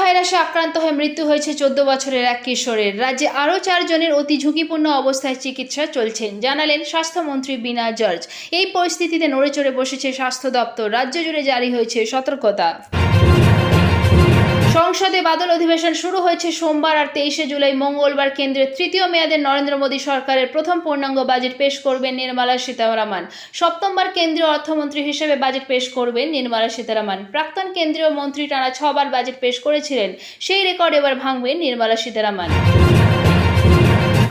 ভাইরাসে আক্রান্ত হয়ে মৃত্যু হয়েছে চোদ্দ বছরের এক কিশোরের। রাজ্যে আরও চারজনের অতি ঝুঁকিপূর্ণ অবস্থায় চিকিৎসা চলছেন জানালেন স্বাস্থ্যমন্ত্রী বিনা জর্জ। এই পরিস্থিতিতে নড়ে চড়ে বসেছে স্বাস্থ্য দপ্তর। রাজ্য জুড়ে জারি হয়েছে সতর্কতা। সংসদে বাদল অধিবেশন শুরু হয়েছে সোমবার আর তেইশে জুলাই মঙ্গলবার কেন্দ্রের তৃতীয় মেয়াদে নরেন্দ্র মোদী সরকারের প্রথম পূর্ণাঙ্গ বাজেট পেশ করবেন নির্মলা সীতারামন। সপ্তমবার কেন্দ্রীয় অর্থমন্ত্রী হিসেবে বাজেট পেশ করবেন নির্মলা সীতারামন। প্রাক্তন কেন্দ্রীয় মন্ত্রী টানা ছবার বাজেট পেশ করেছিলেন, সেই রেকর্ড এবার ভাঙবেন নির্মলা সীতারামন।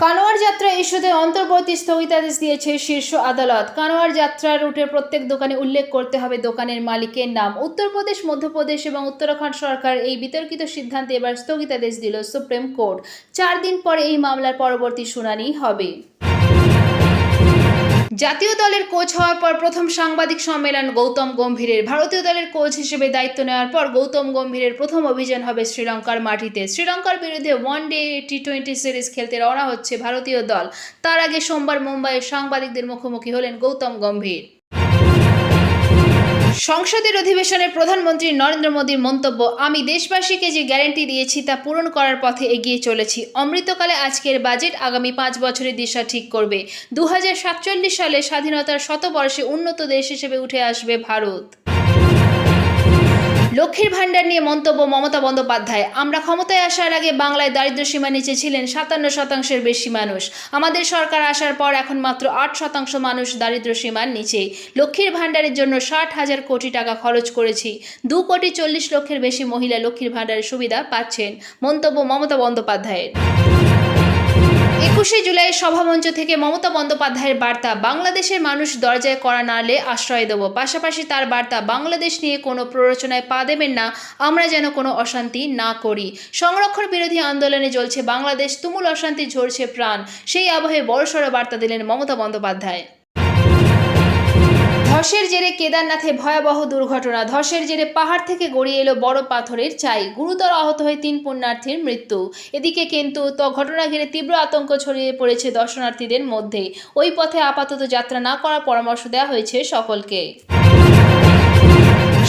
কানোয়ার যাত্রা ইস্যুতে অন্তর্বর্তী স্থগিতাদেশ দিয়েছে শীর্ষ আদালত। কানোয়ার যাত্রা রুটের প্রত্যেক দোকানে উল্লেখ করতে হবে দোকানের মালিকের নাম। উত্তরপ্রদেশ, মধ্যপ্রদেশ এবং উত্তরাখণ্ড সরকার এই বিতর্কিত সিদ্ধান্তে এবার স্থগিতাদেশ দিল সুপ্রিম কোর্ট। চার দিন পরে এই মামলার পরবর্তী শুনানি হবে। জাতীয় দলের কোচ হওয়ার পর প্রথম সাংবাদিক সম্মেলন গৌতম গম্ভীরের। ভারতীয় দলের কোচ হিসেবে দায়িত্ব নেওয়ার পর গৌতম গম্ভীরের প্রথম অভিযান হবে শ্রীলঙ্কার মাটিতে। শ্রীলঙ্কার বিরুদ্ধে one day T twenty series খেলতে রওনা হচ্ছে ভারতীয় দল। তার আগে সোমবার মুম্বাইয়ের সাংবাদিকদের মুখোমুখি হলেন গৌতম গম্ভীর। সংসদের অধিবেশনে প্রধানমন্ত্রী নরেন্দ্র মোদীর মন্তব্য, আমি দেশবাসীকে যে গ্যারান্টি দিয়েছি তা পূরণ করার পথে এগিয়ে চলেছি। অমৃতকালে আজকের বাজেট আগামী পাঁচ বছরের দিশা ঠিক করবে। দু হাজার সাতচল্লিশ সালে স্বাধীনতার শতবর্ষে উন্নত দেশ হিসেবে উঠে আসবে ভারত। লক্ষ্মীর ভাণ্ডার নিয়ে মন্তব্য মমতা বন্দ্যোপাধ্যায়। আমরা ক্ষমতায় আসার আগে বাংলায় দারিদ্র সীমা নিচে ছিলেন সাতান্ন শতাংশের বেশি মানুষ। আমাদের সরকার আসার পর এখন মাত্র আট শতাংশ মানুষ দারিদ্র সীমার নিচে লক্ষ্মীর ভাণ্ডারের জন্য ষাট হাজার কোটি টাকা খরচ করেছি। দু কোটি চল্লিশ লক্ষের বেশি মহিলা লক্ষ্মীর ভাণ্ডারের সুবিধা পাচ্ছেন, মন্তব্য মমতা বন্দ্যোপাধ্যায়ের। একুশে জুলাই সভামঞ্চ থেকে মমতা বন্দ্যোপাধ্যায়ের বার্তা, বাংলাদেশের মানুষ দরজায় করা নাড়লে আশ্রয় দেব। পাশাপাশি তার বার্তা, বাংলাদেশ নিয়ে কোনো প্ররোচনায় পা দেবেন না, আমরা যেন কোনো অশান্তি না করি। সংরক্ষণ বিরোধী আন্দোলনে জ্বলছে বাংলাদেশ, তুমুল অশান্তি ঝরছে প্রাণ। সেই আবহে বড়সড় বার্তা দিলেন মমতা বন্দ্যোপাধ্যায়। ধসের জেরে কেদারনাথে ভয়াবহ দুর্ঘটনা। ধসের জেরে পাহাড় থেকে গড়িয়ে এলো বড় পাথরের চাই গুরুতর আহত হয়ে তিন পুণ্যার্থীর মৃত্যু। এদিকে কিন্তু তো ঘটনা ঘিরে তীব্র আতঙ্ক ছড়িয়ে পড়েছে দর্শনার্থীদের মধ্যে। ওই পথে আপাতত যাত্রা না করার পরামর্শ দেওয়া হয়েছে সকলকে।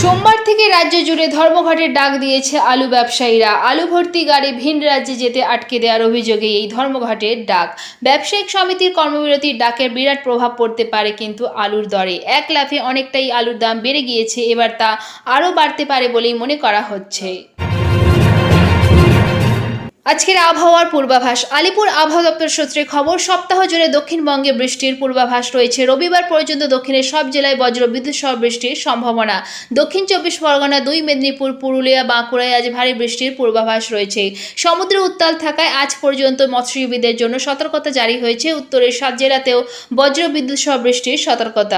সোমবার রাজ্য জুড়ে ধর্মঘটের ডাক দিয়েছে আলু ব্যবসায়ীরা। আলু ভর্তি গাড়ি ভিন রাজ্যে যেতে আটকে দেওয়ার অভিযোগে এই ধর্মঘটের ডাক। ব্যবসায়িক সমিতির কর্মবিরতির ডাকের বিরাট প্রভাব পড়তে পারে কিন্তু আলুর দরে। এক লাফে অনেকটাই আলুর দাম বেড়ে গিয়েছে, এবার তা আরও বাড়তে পারে বলেই মনে করা হচ্ছে। আজকের আবহাওয়ার পূর্বাভাস, আলিপুর আবহাওয়া দপ্তর সূত্রে খবর, সপ্তাহ জুড়ে দক্ষিণবঙ্গে বৃষ্টির পূর্বাভাস রয়েছে। রবিবার পর্যন্ত দক্ষিণের সব জেলায় বজ্র বিদ্যুৎ সহ বৃষ্টির সম্ভাবনা। দক্ষিণ চব্বিশ পরগনা, দুই মেদিনীপুর, পুরুলিয়া, বাঁকুড়ায় আজ ভারী বৃষ্টির পূর্বাভাস রয়েছে। সমুদ্র উত্তাল থাকায় আজ পর্যন্ত মৎস্যজীবীদের জন্য সতর্কতা জারি হয়েছে। উত্তরের সাত জেলাতেও বজ্র বিদ্যুৎ সহ বৃষ্টির সতর্কতা।